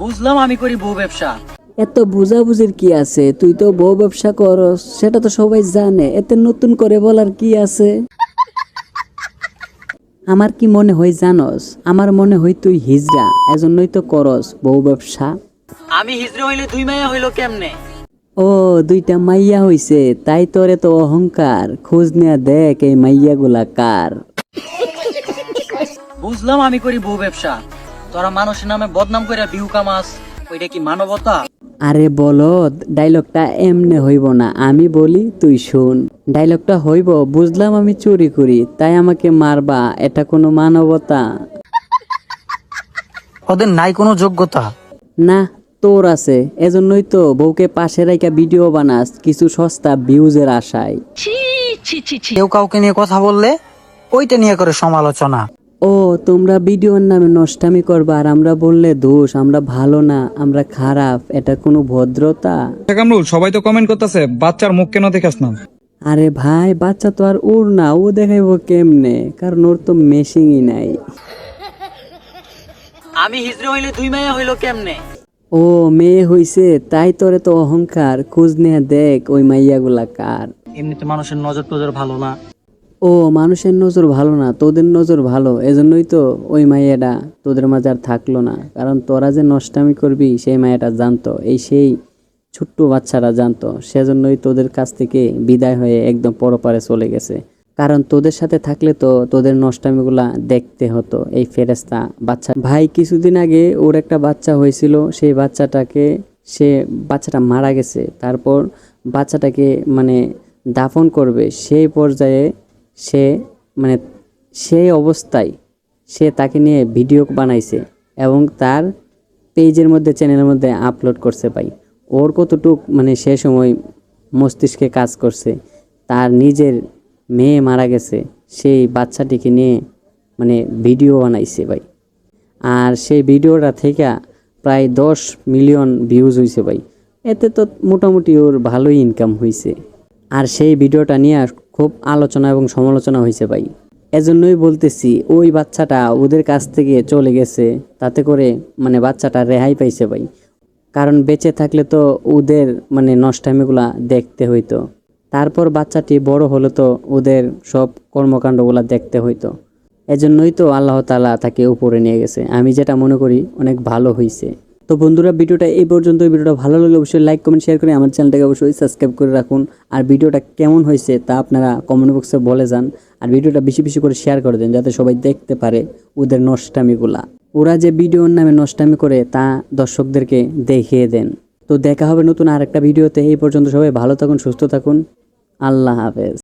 বুঝলাম আমি করি বউ ব্যবসা। এত বুঝাবুঝির কি আছে? তুই তো বউ ব্যবসা করস সেটা তো সবাই জানে। এতে নতুন করে বলার কি আছে? আমার কি মনে হয় জানস? আমার মনে হয় তুই হিজড়া এজন্যই তো করস বউ ব্যবসা। আমি হিজড়ে হইলে দুই মাইয়া হইল কেমনে? ও দুইটা মাইয়া হইছে তাই তোরে তো অহংকার। খোঁজ নেয়া দেখ এই মাইয়া গুলা কার। বুঝলাম আমি করি বউ ব্যবসা। তোরা মানুষের নামে বদনাম করে বিহু কামাস ওইটা কি মানবতা? আরে বলদ ডায়লগটা এমনে হইব না আমি বলি তুই শুন। ডায়লগটা হইব বুঝলাম আমি চুরি করি তাই আমাকে মারবা এটা কোনো মানবতা? ওদের নাই কোনো যোগ্যতা। না তোর আছে এজন্যই তো বউকে পাশে রাইকা ভিডিও বানাস কিছু সস্তা ভিউজের আশায়। কেউ কাউকে নিয়ে কথা বললে ওইটা নিয়ে করে সমালোচনা। ও তোমরা ভিডিওর নামে নষ্টামি করবা আর আমরা বললে দোষ আমরা ভালো না আমরা খারাপ এটা কোনো ভদ্রতা? কামরুল সবাই তো কমেন্ট করতেছে বাচ্চার মুখ কেন দেখাস না? আরে ভাই বাচ্চা তো আর ওর না ও দেখাইবো কেমনে? কারণ ওর তো মেশিংই নাই। আমি হিজড়ে হইলে দুই মাইয়া হইল কেমনে? ও মেয়ে হইছে তাই তোরে তো অহংকার খোঁজ নেয়া দেখ ওই মাইয়াগুলা কার। এমনিতে মানুষের নজর টজর ভালো না। ও, মানুষের নজর ভালো না, তোদের নজর ভালো, এজন্যই তো ওই মাইয়াটা তোদের মাঝে আর থাকল না। কারণ তোরা যে নষ্টামি করবি, সেই মায়াটা জানতো, এই সেই ছোট্ট বাচ্চারা জানতো, সেজন্যই তোদের কাছ থেকে বিদায় হয়ে একদম পরপারে চলে গেছে। কারণ তোদের সাথে থাকলে তো তোদের নষ্টামিগুলা দেখতে হতো, এই ফেরেস্তা বাচ্চা। ভাই, কিছুদিন আগে ওর একটা বাচ্চা হয়েছিল, সেই বাচ্চাটাকে, সে বাচ্চাটা মারা গেছে। তারপর বাচ্চাটাকে মানে দাফন করবে, সেই পর্যায়ে সে মানে সেই অবস্থায় সে তাকে নিয়ে ভিডিও বানাইছে এবং তার পেজের মধ্যে, চ্যানেলের মধ্যে আপলোড করছে ভাই। ওর কতটুক মানে সে সময় মস্তিষ্কে কাজ করছে, তার নিজের মেয়ে মারা গেছে, সেই বাচ্চাটিকে নিয়ে মানে ভিডিও বানাইছে ভাই। আর সেই ভিডিওটা থেকে প্রায় দশ মিলিয়ন ভিউজ হয়েছে ভাই। এতে তো মোটামুটি ওর ভালোই ইনকাম হয়েছে আর সেই ভিডিওটা নিয়ে খুব আলোচনা এবং সমালোচনা হয়েছে ভাই। এজন্যই বলতেছি, ওই বাচ্চাটা ওদের কাছ থেকে চলে গেছে, তাতে করে মানে বাচ্চাটা রেহাই পাইছে ভাই। কারণ বেঁচে থাকলে তো ওদের মানে নষ্টামিগুলা দেখতে হইতো। তারপর বাচ্চাটি বড় হলো তো ওদের সব কর্মকাণ্ডগুলা দেখতে হইতো। এজন্যই তো আল্লাহ তালা তাকে উপরে নিয়ে গেছে। আমি যেটা মনে করি, অনেক ভালো হয়েছে তো বন্ধুরা, ভিডিওটা এই পর্যন্ত ভিডিওটা ভালো লাগলে অবশ্যই লাইক কমেন্ট শেয়ার করে আমার চ্যানেলটাকে অবশ্যই সাবস্ক্রাইব করে রাখুন। আর ভিডিওটা কেমন হয়েছে তা আপনারা কমেন্ট বক্সে বলে যান। আর ভিডিওটা বেশি বেশি করে শেয়ার করে দেন, যাতে সবাই দেখতে পারে ওদের নষ্টামিগুলা। ওরা যে ভিডিওর নামে নষ্টামি করে তা দর্শকদেরকে দেখিয়ে দেন। তো দেখা হবে নতুন আরেকটা ভিডিওতে। এই পর্যন্ত সবাই ভালো থাকুন, সুস্থ থাকুন। আল্লাহ হাফেজ।